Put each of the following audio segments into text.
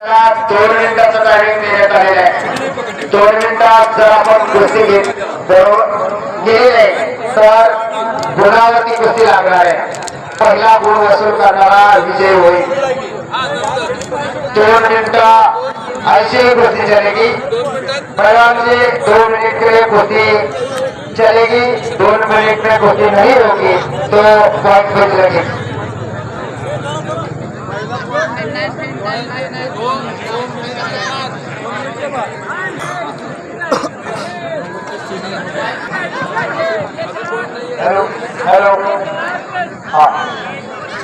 दोन मिनिटाचं टायमिंग देण्यात आलेलं कुस्ती घेत गेली तर कुस्ती पहिला गुण वसूल करणारा विजय होईल दोन मिनिटं ऐसी कुस्ती चलेगी। मैदान से दो मिनट के लिए कुश्ती चलेगी। दोन मिनट में कुश्ती नहीं होगी तो पॉइंट बच लगे हॅलो हॅलो हा.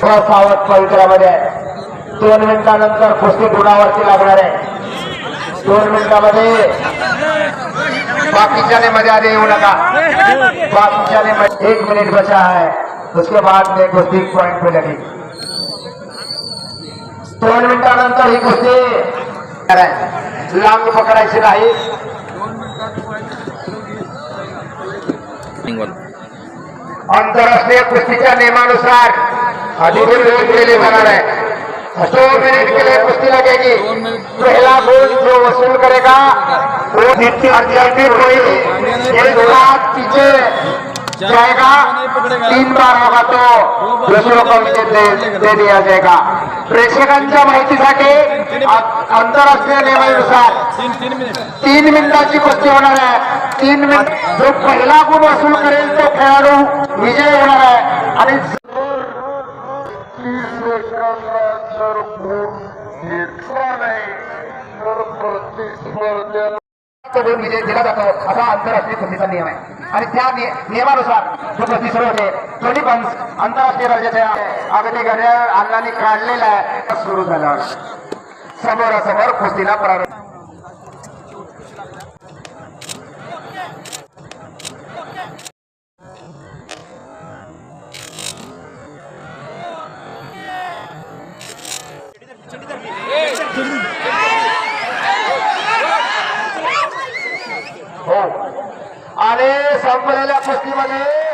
थोडा सावध पवित्रामध्ये दोन मिनिटानंतर कुस्ती गुणावरती लागणार आहे. दोन मिनिटामध्ये बाकीच्याने मध्ये आधे येऊ नका. बाकीच्याने मध्ये एक मिनिट बचा है उसके बाद में कुस्ती पॉइंट पे लगी. दोन मिनिटानंतर ही कुस्ती आहे. लांब पकडायची नाही. आंतरराष्ट्रीय कुस्तीच्या नियमानुसार अधिकृत वेळ केले जाणार है दो मिनट के लिए कुश्ती लगेगी. पहला गोल जो वसूल करेगा. वो अत्यंत कोई एक साथ पीछे जाएगा तीन बार होगा तो दूसरों को विकेट दे दिया जाएगा प्रेक्षकांच्या माहितीसाठी आंतरराष्ट्रीय नियमानुसार तीन मिनटा कुस्ती होणार आहे. तीन मिनिट जो पहिला गुण वसूल करेल तो खेळाडू विजय होणार आहे. आणि तो दोन विजय दिला जातो असा आंतरराष्ट्रीय कुस्तीचा नियम आहे. आणि त्या नियमानुसार जो कुस्ती सुरू होते दोन्ही पण आंतरराष्ट्रीय दर्जाच्या अगदी घड्याळ अण्णांनी काढलेला आहे सुरू झाला. समोरासमोर कुस्तीला प्रारंभ. संपलेल्या कुस्तीमध्ये